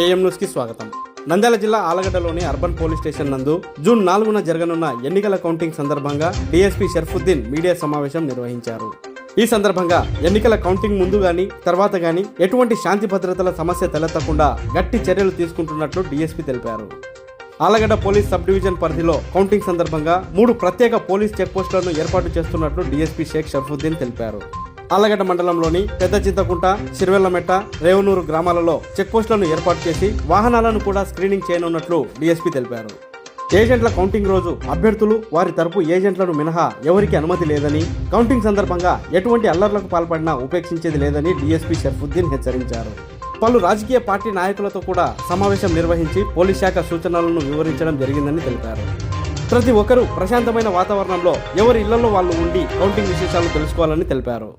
AM న్యూస్కి స్వాగతం. నంద్యాల జిల్లా ఆలగడ్డలోని అర్బన్ పోలీస్ స్టేషన్ నందు జూన్ నాలుగున జరగనున్న ఎన్నికల కౌంటింగ్ సందర్భంగా డీఎస్పీ షర్ఫుద్దీన్ మీడియా సమావేశం నిర్వహించారు. ఈ సందర్భంగా ఎన్నికల కౌంటింగ్ ముందు గాని తర్వాత గాని ఎటువంటి శాంతి భద్రతల సమస్య తలెత్తకుండా గట్టి చర్యలు తీసుకుంటున్నట్లు డీఎస్పీ తెలిపారు. ఆలగడ్డ పోలీస్ సబ్ డివిజన్ పరిధిలో కౌంటింగ్ సందర్భంగా మూడు ప్రత్యేక పోలీస్ చెక్పోస్టులను ఏర్పాటు చేస్తున్నట్లు డీఎస్పీ షేక్ షర్ఫుద్దీన్ తెలిపారు. ఆలగడ్డ మండలంలోని పెద్ద చింతకుంట సిరివెల్లమెట్ట రేవనూరు గ్రామాలలో చెక్పోస్టులను ఏర్పాటు చేసి వాహనాలను కూడా స్క్రీనింగ్ చేయనున్నట్లు డీఎస్పీ తెలిపారు. ఏజెంట్ల కౌంటింగ్ రోజు అభ్యర్థులు వారి తరపు ఏజెంట్లను మినహా ఎవరికి అనుమతి లేదని కౌంటింగ్ సందర్భంగా ఎటువంటి అల్లర్లకు పాల్పడినా ఉపేక్షించేది లేదని డీఎస్పీ షర్ఫుద్దీన్ హెచ్చరించారు. పలు రాజకీయ పార్టీ నాయకులతో కూడా సమావేశం నిర్వహించి పోలీస్ శాఖ సూచనలను వివరించడం జరిగిందని తెలిపారు. ప్రతి ఒక్కరూ ప్రశాంతమైన వాతావరణంలో ఎవరి ఇళ్ళలో వాళ్ళు ఉండి కౌంటింగ్ విశేషాలు తెలుసుకోవాలని తెలిపారు.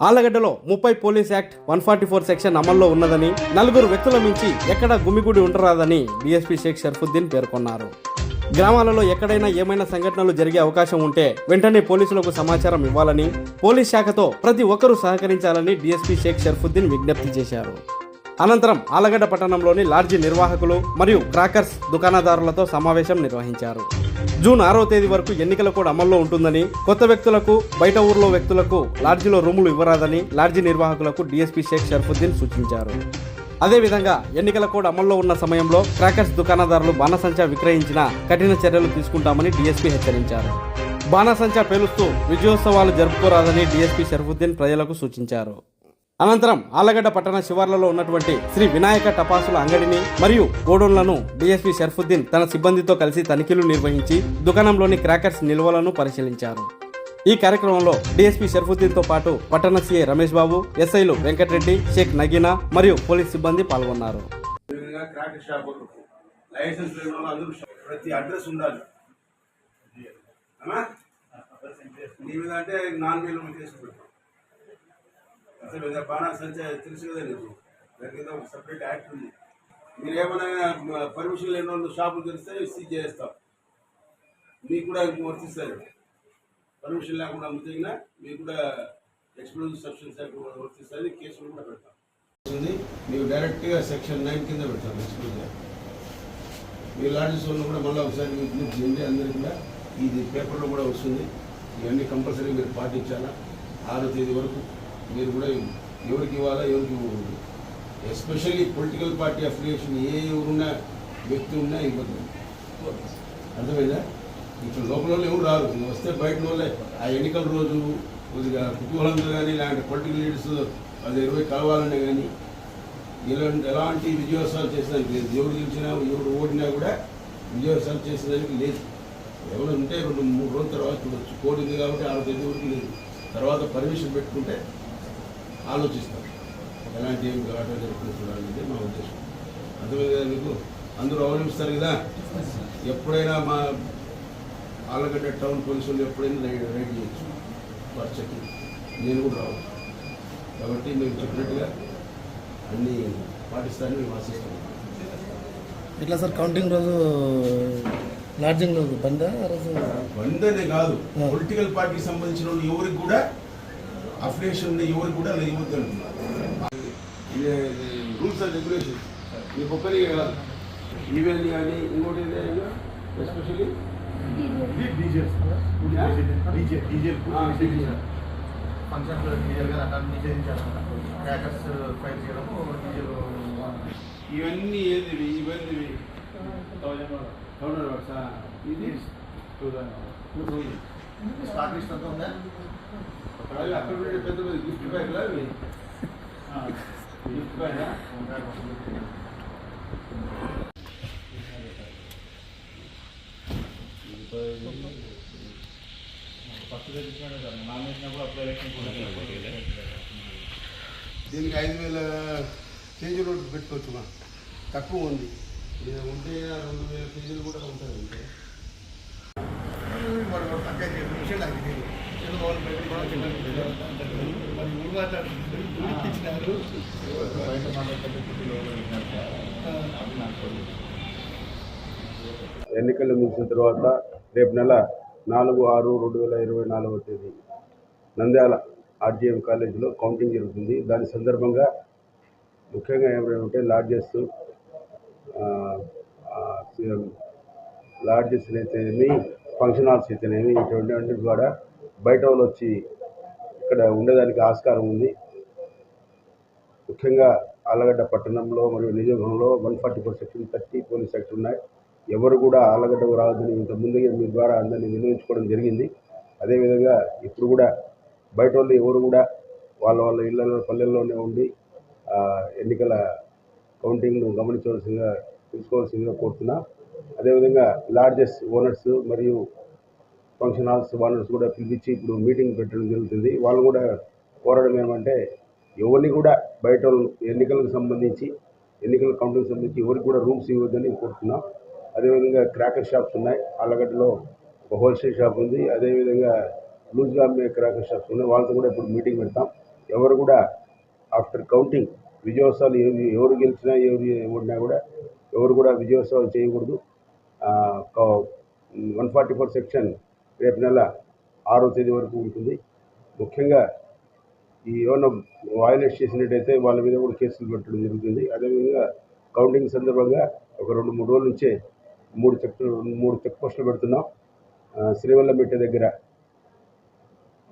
ఆలగడ్డలో ముప్పై police act one forty four section అమల్లో ఉన్నదని నలుగురు వ్యక్తుల మించి ఎక్కడా గుమిగుడి ఉండరాదని బీఎస్పీ షేక్ షర్ఫుద్దీన్ పేర్కొన్నారు. గ్రామాలలో ఎక్కడైనా ఏమైనా సంఘటనలు జరిగే అవకాశం ఉంటే వెంటనే పోలీసులకు సమాచారం ఇవ్వాలని పోలీస్ శాఖతో ప్రతి ఒక్కరూ సహకరించాలని డీఎస్పీ షేక్ షర్ఫుద్దీన్ విజ్ఞప్తి చేశారు. అనంతరం ఆలగడ్డ పట్టణంలోని లార్జీ నిర్వాహకులు మరియు క్రాకర్స్ దుకాణదారులతో సమావేశం నిర్వహించారు. జూన్ ఆరో తేదీ వరకు ఎన్నికల కోడ్ అమల్లో ఉంటుందని కొత్త వ్యక్తులకు బయట ఊర్లో వ్యక్తులకు లాడ్జీలో రూములు ఇవ్వరాదని లాడ్జీ నిర్వాహకులకు డీఎస్పీ షేక్ షర్ఫుద్దీన్ సూచించారు. అదేవిధంగా ఎన్నికల కోడ్ అమల్లో ఉన్న సమయంలో క్రాకర్స్ దుకాణదారులు బాణసంచా విక్రయించిన కఠిన చర్యలు తీసుకుంటామని డీఎస్పీ హెచ్చరించారు. బాణసంచా పేలుస్తూ విజయోత్సవాలు జరుపుకోరాదని డీఎస్పీ షర్ఫుద్దీన్ ప్రజలకు సూచించారు. అనంతరం ఆలగడ్డ పట్టణ శివార్లలో ఉన్నటువంటి శ్రీ వినాయక టపాసుల అంగడిని మరియు గోడౌన్లను డీఎస్పీ షర్ఫుద్దీన్ తన సిబ్బందితో కలిసి తనిఖీలు నిర్వహించి దుకాణంలోని క్రాకర్స్ నిల్వలను పరిశీలించారు. ఈ కార్యక్రమంలో డీఎస్పీ షర్ఫుద్దీన్తో పాటు పట్టణ సీఐ రమేష్ బాబు ఎస్ఐలు వెంకటరెడ్డి షేక్ నగీనా మరియు పోలీస్ సిబ్బంది పాల్గొన్నారు. ప్రతి అడ్రస్ ఉండాలి. నీ మీద అంటే నాన్ వేలు అసలు మీద బాణా సంచా తెలుసు కదా నీకు దాని మీద ఒక సపరేట్ యాక్ట్ ఉంది. మీరు ఏమైనా పర్మిషన్ లేని వాళ్ళు షాపులు తెరిస్తే సీజ్ చేస్తాం. మీకు కూడా వర్తిస్తారు పర్మిషన్ లేకుండా అమ్ముతైనా మీకు కూడా ఎక్స్ప్లోజివ్ సబ్స్టెన్స్ యాక్ట్ వర్తిస్తుంది కేసులు కూడా పెడతాం. ఉంది మీకు డైరెక్ట్గా సెక్షన్ నైన్ కింద పెడతాం ఎక్స్క్లూజివ్ మీ లాడ్జెస్ వాళ్ళు కూడా మళ్ళీ ఒకసారి విజ్ఞప్తి చేయండి అందరికీ కూడా. ఇది పేపర్లో కూడా వస్తుంది. ఇవన్నీ కంపల్సరీ మీరు పాటించాలా? ఆరో తేదీ వరకు మీరు కూడా ఎవరికి ఇవ్వాలా ఎవరికి ఇవ్వకూడదు. ఎస్పెషల్లీ పొలిటికల్ పార్టీ అఫిలియేషన్ ఏ ఎవరున్నా వ్యక్తి ఉన్నా ఇవ్వదు. అర్థమైందా? ఇప్పుడు లోపల వాళ్ళు ఎవరు రారు. నువ్వు వస్తే బయట వాళ్ళే. ఆ ఎన్నికల రోజు కొద్దిగా కుతూహలంగా కానీ ఇలాంటి పొలిటికల్ లీడర్స్ అది ఇరవై కలవాలనే కానీ ఇలాంటి ఎలాంటి విజయోత్సవాలు చేసేదానికి లేదు. ఎవరు గెలిచినా ఎవరు ఓడినా కూడా విజయోత్సవాలు చేసేదానికి లేదు. ఎవరు ఉంటే రెండు మూడు రోజుల తర్వాత చూడవచ్చు కోడి ఉంది కాబట్టి ఆరు తేదీ వరకు లేదు. తర్వాత పర్మిషన్ పెట్టుకుంటే ఆలోచిస్తాం ఎలాంటి ఏం గలాటా జరుగుతుంది చూడాలనేది మా ఉద్దేశం. కదా మీకు? అందరూ అవలంబిస్తారు కదా? ఎప్పుడైనా మా ఆలగడ్డ టౌన్ పోలీసులు ఎప్పుడైనా రైడ్ రైడ్ చేయొచ్చు. వారు చెక్కింగ్ నేను కూడా రావచ్చు కాబట్టి మేము చెప్పినట్టుగా అన్నీ పాటిస్తారని మేము ఆశిస్తున్నాం. ఎట్లా సార్ కౌంటింగ్ రోజు లాడ్జింగ్ రోజు బందా రోజు? వందనే కాదు. పొలిటికల్ పార్టీకి సంబంధించిన ఎవరికి కూడా అఫిలియేషన్ ఉన్న ఎవరికి కూడా అలా ఇవ్వద్దు అంటున్నారు రూల్స్ అండ్ రెగ్యులేషన్ మీకు ఒక్కరికి కాదు. ఈవెన్ కానీ ఇంకోటి ఎస్పెషల్లీ ఫంక్షన్లో డీజిల్ అట్లా నిషేధించారు. క్రాకర్స్ ఫైర్ చేయడము డీజిల్ ఇవన్నీ ఏది ఇవన్నీ థౌసండ్ వాట్సా ఇది? టూ థౌసండ్ స్టాక్ లిస్ట్ అంతా ఉందా అక్కడ పెద్ద పెద్ద గిఫ్ట్ బ్యాగ్లా అవి గిఫ్ట్ బ్యాగా దీనికి ఐదు వేల కేజీ రోడ్డు పెట్టుకోవచ్చు మా తక్కువ ఉంది. ఉంటే రెండు వేల కేజీలు కూడా ఉంటుంది అంటే మరి వాడు తక్కువ చేసిన విషయం నాకు తెలియదు ఏదో వాళ్ళు బయట కూడా చెప్పారు. మరి ఊరు మాట్లాడుతున్నారు ఎన్నికలు ముగిసిన తర్వాత రేపు నెల నాలుగు ఆరు రెండు వేల ఇరవై నాలుగవ తేదీ నంద్యాల ఆర్జీఎం కాలేజీలో కౌంటింగ్ జరుగుతుంది. దాని సందర్భంగా ముఖ్యంగా ఏమైనా ఉంటే లాడ్జెస్ లాడ్జెస్ అయితేనేమి ఫంక్షన్ హాల్స్ అయితేనేమి ఇటువంటి కూడా బయట వాళ్ళు వచ్చి ఇక్కడ ఉండేదానికి ఆస్కారం ఉంది. ముఖ్యంగా ఆలగడ్డ పట్టణంలో మరియు నియోజకవర్గంలో one forty four section thirty police section ఉన్నాయి. ఎవరు కూడా ఆలగడ్డకు రావద్దని ఇంత ముందుగా మీ ద్వారా అందరినీ నిర్ణయించుకోవడం జరిగింది. అదేవిధంగా ఇప్పుడు కూడా బయట వాళ్ళు ఎవరు కూడా వాళ్ళ వాళ్ళ ఇళ్ళలో పల్లెల్లోనే ఉండి ఎన్నికల కౌంటింగ్ను గమనించవలసిందిగా తెలుసుకోవాల్సిందిగా కోరుతున్నా. అదేవిధంగా లార్జెస్ట్ ఓనర్స్ మరియు ఫంక్షన్ హాల్స్ ఓనర్స్ కూడా పిలిపించి ఇప్పుడు మీటింగ్ పెట్టడం జరుగుతుంది. వాళ్ళు కూడా కోరడం ఏమంటే ఎవరిని కూడా బయట ఎన్నికలకు సంబంధించి ఎన్నికల కౌంటింగ్ సంబంధించి ఎవరికి కూడా రూమ్స్ ఇవ్వద్దని కోరుతున్నాం. అదేవిధంగా క్రాకర్ షాప్స్ ఉన్నాయి. ఆలగడ్డలో ఒక హోల్సేల్ షాప్ ఉంది. అదేవిధంగా లూజ్గా అమ్మే క్రాకర్ షాప్స్ ఉన్నాయి. వాళ్ళతో కూడా ఇప్పుడు మీటింగ్ పెడతాం. ఎవరు కూడా ఆఫ్టర్ కౌంటింగ్ విజయోత్సవాలు ఎవరు ఎవరు గెలిచినా ఎవరు ఓడినా కూడా ఎవరు కూడా విజయోత్సవాలు చేయకూడదు. వన్ ఫార్టీ ఫోర్ సెక్షన్ రేపు నెల ఆరో తేదీ వరకు ఉంటుంది. ముఖ్యంగా ఈ ఏమైనా వయలేట్ చేసినట్టయితే వాళ్ళ మీద కూడా కేసులు పెట్టడం జరుగుతుంది. అదేవిధంగా కౌంటింగ్ సందర్భంగా ఒక రెండు మూడు రోజుల నుంచే మూడు చెక్ మూడు చెక్ పోస్టులు పెడుతున్నాం. శ్రీవల్లంపేట దగ్గర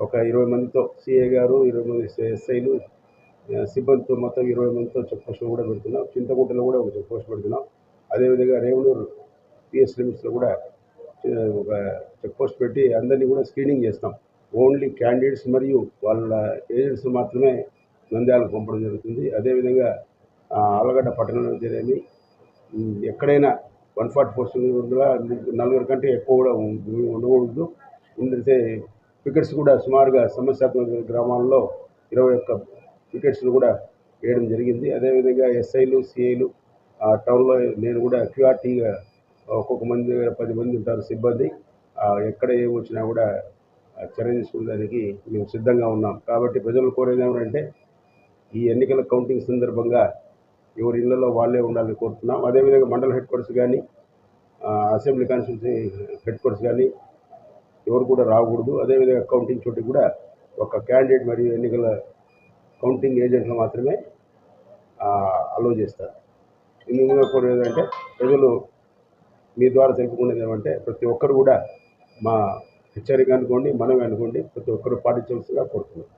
ఒక ఇరవై మందితో సిఏ గారు ఇరవై మంది ఎస్ఐలు సిబ్బందితో మొత్తం ఇరవై మందితో చెక్ పోస్టులు కూడా పెడుతున్నాం. చింతకుంటలో కూడా ఒక చెక్ పోస్ట్ పెడుతున్నాం. అదేవిధంగా రేవులూరు పిఎస్ లిమిట్స్లో కూడా ఒక చెక్ పోస్ట్ పెట్టి అందరినీ కూడా స్క్రీనింగ్ చేస్తాం. ఓన్లీ క్యాండిడేట్స్ మరియు వాళ్ళ ఏజెంట్స్ మాత్రమే నంద్యాలకు పంపడం జరుగుతుంది. అదేవిధంగా ఆలగడ్డ పట్టణంలో జరిగి ఎక్కడైనా వన్ ఫార్టీ ఫోర్ నలుగురు కంటే ఎక్కువ కూడా ఉండకూడదు. ఉండితే వికెట్స్ కూడా సుమారుగా సమస్యాత్మక గ్రామాల్లో ఇరవై ఒక్క వికెట్స్ను కూడా వేయడం జరిగింది. అదేవిధంగా ఎస్ఐలు సిఐలు ఆ టౌన్లో నేను కూడా క్యూఆర్టీగా ఒక్కొక్క మంది దగ్గర పది మంది ఉంటారు సిబ్బంది. ఎక్కడ ఏం వచ్చినా కూడా చర్య తీసుకునేదానికి మేము సిద్ధంగా ఉన్నాం. కాబట్టి ప్రజలు కోరేది ఏమంటే ఈ ఎన్నికల కౌంటింగ్ సందర్భంగా ఎవరి ఇళ్ళలో వాళ్ళే ఉండాలని కోరుతున్నాం. అదేవిధంగా మండల హెడ్ క్వార్టర్స్ కానీ అసెంబ్లీ కాన్స్టిట్యూన్సీ హెడ్ క్వార్టర్స్ కానీ ఎవరు కూడా రాకూడదు. అదేవిధంగా కౌంటింగ్ చోటు కూడా ఒక క్యాండిడేట్ మరియు ఎన్నికల కౌంటింగ్ ఏజెంట్లు మాత్రమే అలో చేస్తారు. ఇందులో కోరేదంటే ప్రజలు మీ ద్వారా తెలుపుకునేది ఏమంటే ప్రతి ఒక్కరు కూడా మా హెచ్చరిక అనుకోండి మనమే అనుకోండి ప్రతి ఒక్కరు పాటించవలసిగా కోరుతున్నాం.